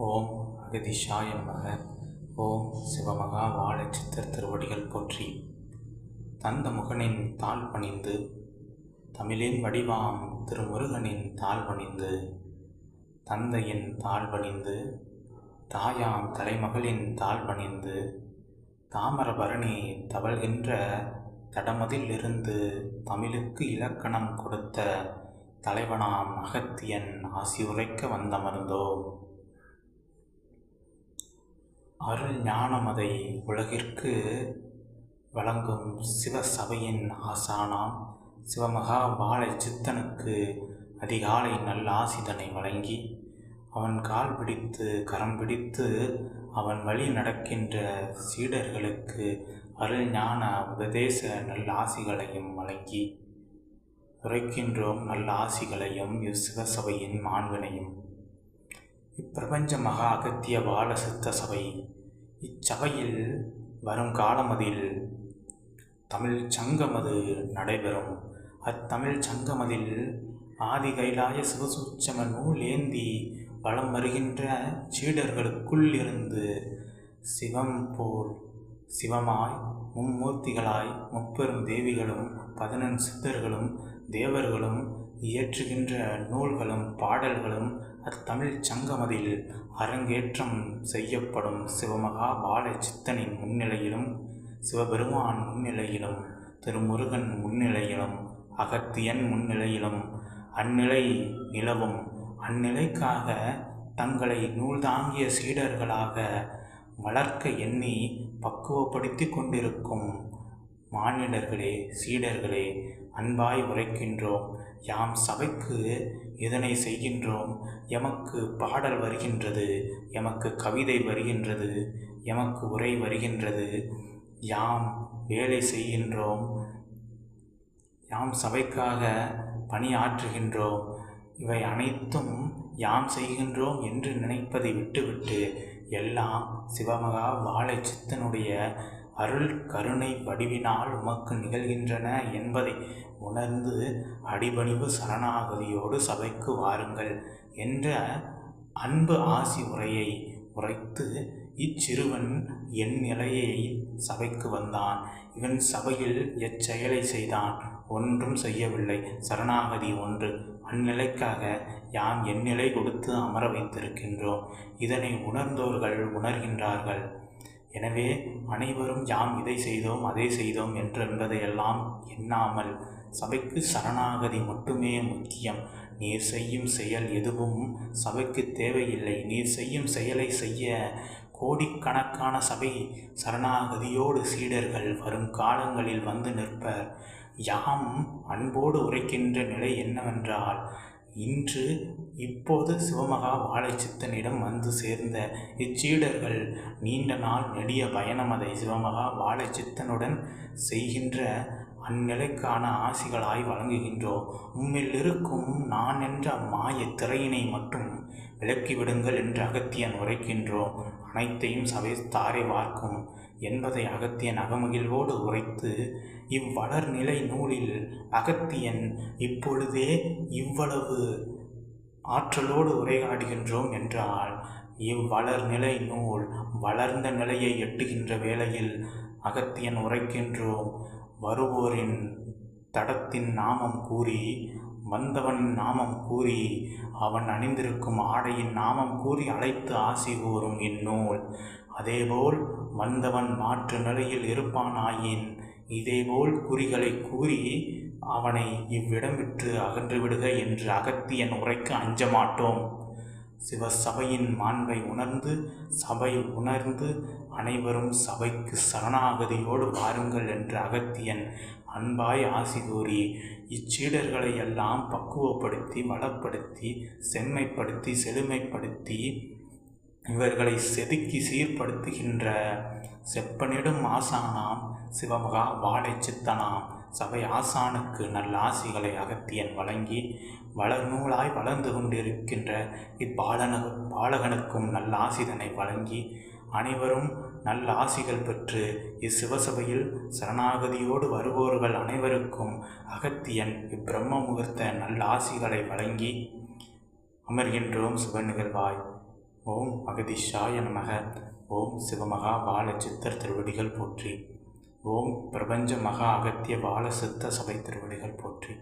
ஓம் அகதிஷாய நமக. ஓம் சிவமகா வாழ சித்தர் திருவடிகள் போற்றி. தந்த முகனின் தாழ் பணிந்து தமிழின் வடிவாம் திருமுருகனின் தாழ் பணிந்து தந்தையின் தாழ் பணிந்து தாயாம் தலைமகளின் தாழ் பணிந்து தாமரபரணி தவழ்கின்ற தடமதில் இருந்து தமிழுக்கு இலக்கணம் கொடுத்த தலைவனாம் அகத்தியன் ஆசியுரைக்க வந்தமர்ந்தோம். அருள் ஞானமதை உலகிற்கு வழங்கும் சிவ சபையின் ஆசானாம் சிவமகா வாழை சித்தனுக்கு அதிகாலை நல்ல ஆசிதனை வழங்கி அவன் கால் பிடித்து கரம் பிடித்து அவன் வழி நடக்கின்ற சீடர்களுக்கு அருள் ஞான உபதேச நல்ல ஆசிகளையும் வழங்கி உரைக்கின்றோம் நல்ல ஆசிகளையும் இவ்சிவசபையின் மாண்பினையும். இப்பிரபஞ்ச மகா அகத்திய பால சித்த சபை. இச்சபையில் வரும் காலமதில் தமிழ் சங்கமது நடைபெறும். அத்தமிழ் சங்கமதில் ஆதி கைலாய சிவசூட்சம நூல் ஏந்தி வலம் வருகின்ற சீடர்களுக்குள் இருந்து சிவம் போல் சிவமாய் மும்மூர்த்திகளாய் முப்பெரும் தேவிகளும் பதினெண் சித்தர்களும் தேவர்களும் இயற்றுகின்ற நூல்களும் பாடல்களும் அத்தமிழ் சங்கமதில் அரங்கேற்றம் செய்யப்படும் சிவமகா பால சித்தனின் முன்னிலையிலும் சிவபெருமான் முன்னிலையிலும் திருமுருகன் முன்னிலையிலும் அகத்தியன் முன்னிலையிலும் அந்நிலை நிலவும். அந்நிலைக்காக தங்களை நூல்தாங்கிய சீடர்களாக வளர்க்க எண்ணி பக்குவப்படுத்தி கொண்டிருக்கும் மானிடர்களே சீடர்களே அன்பாய் உரைக்கின்றோம். யாம் சபைக்கு இதனை செய்கின்றோம்? எமக்கு பாடல் வருகின்றது எமக்கு கவிதை வருகின்றது எமக்கு உரை வருகின்றது. யாம் வேலை செய்கின்றோம் யாம் சபைக்காக பணியாற்றுகின்றோம். இவை அனைத்தும் யாம் செய்கின்றோம் என்று நினைப்பதை விட்டுவிட்டு எல்லாம் சிவமகா வாழை சித்தனுடைய அருள் கருணை வடிவினால் உமக்கு நிகழ்கின்றன என்பதை உணர்ந்து அடிபணிவு சரணாகதியோடு சபைக்கு வாருங்கள் என்ற அன்பு ஆசி உரையை உரைத்து இச்சிறுவன் என் நிலையை சபைக்கு வந்தான். இவன் சபையில் எச்செயலை செய்தான். ஒன்றும் செய்யவில்லை. சரணாகதி ஒன்று. அந்நிலைக்காக யாம் எந்நிலை கொடுத்து அமர வைத்திருக்கின்றோம். இதனை உணர்ந்தோர்கள் உணர்கின்றார்கள். எனவே அனைவரும் யாம் இதை செய்தோம் அதை செய்தோம் என்று என்பதையெல்லாம் எண்ணாமல் சபைக்கு சரணாகதி மட்டுமே முக்கியம். நீர் செய்யும் செயல் எதுவும் சபைக்கு தேவையில்லை. நீர் செய்யும் செயலை செய்ய கோடிக்கணக்கான சபை சரணாகதியோடு சீடர்கள் வரும் காலங்களில் வந்து நிற்பர். யாம் அன்போடு உரைக்கின்ற நிலை என்னவென்றால் இன்று இப்போது சிவமகா வாழைச்சித்தனிடம் வந்து சேர்ந்த இச்சீடர்கள் நீண்ட நாள் நெடிய பயணம் அதை சிவமகா வாழைச்சித்தனுடன் செய்கின்ற அந்நிலைக்கான ஆசிகளாய் வழங்குகின்றோம் உம்மில் இருக்கும் நான் என்ற மாய திரையினை மட்டும் விலக்கிவிடுங்கள் என்று அகத்தியன் உரைக்கின்றோம். அனைத்தையும் சபை தாரை வார்க்கும். என்பதை அகத்தியன் அகமகிழ்வோடு உரைத்து இவ்வளர்நிலை நூலில் அகத்தியன் இப்பொழுதே இவ்வளவு ஆற்றலோடு உரையாடுகின்றோம் என்றால் இவ்வளர்நிலை நூல் வளர்ந்த நிலையை எட்டுகின்ற வேளையில் அகத்தியன் உரைக்கின்றோம். வருவோரின் தடத்தின் நாமம் கூறி வந்தவனின் நாமம் கூறி அவன் அணிந்திருக்கும் ஆடையின் நாமம் கூறி அழைத்து ஆசி கூறும் இந்நூல். அதேபோல் வந்தவன் மாற்று நிலையில் இருப்பானாயின் இதேபோல் குறிகளை கூறி அவனை இவ்விடம் விட்டு அகன்று விடுக என்று அகத்தியன் உரைக்கு அஞ்ச மாட்டோம் சிவசபையின் மாண்பை உணர்ந்து சபை உணர்ந்து அனைவரும் சபைக்கு சரணாகதியோடு வாருங்கள் என்று அகத்தியன் அன்பாய் ஆசி கூறி இச்சீடர்களை எல்லாம் பக்குவப்படுத்தி வளப்படுத்தி செம்மைப்படுத்தி செழுமைப்படுத்தி இவர்களை செதுக்கி சீர்படுத்துகின்ற செப்பனிடும் ஆசானாம் சிவமகா வாழை சித்தனாம் சபை ஆசானுக்கு நல்ல ஆசிகளை அகத்தியன் வழங்கி வளர்நூலாய் வளர்ந்து கொண்டிருக்கின்ற இப்பாலன பாலகனுக்கும் நல்ல ஆசிதனை வழங்கி அனைவரும் நல்ல ஆசிகள் பெற்று இச்சிவசபையில் சரணாகதியோடு வருவோர்கள் அனைவருக்கும் அகத்தியன் இப்பிரம்ம முகூர்த்த நல்ல ஆசிகளை வழங்கி அமர்கின்றோம் சுப நிகழ்வாய். ஓம் அகதிஷாய நமக. ஓம் சிவமகா பால சித்தர் திருவடிகள் போற்றி. ஓம் பிரபஞ்ச மகா அகத்திய பால சித்த சபை திருவடிகள் போற்றி.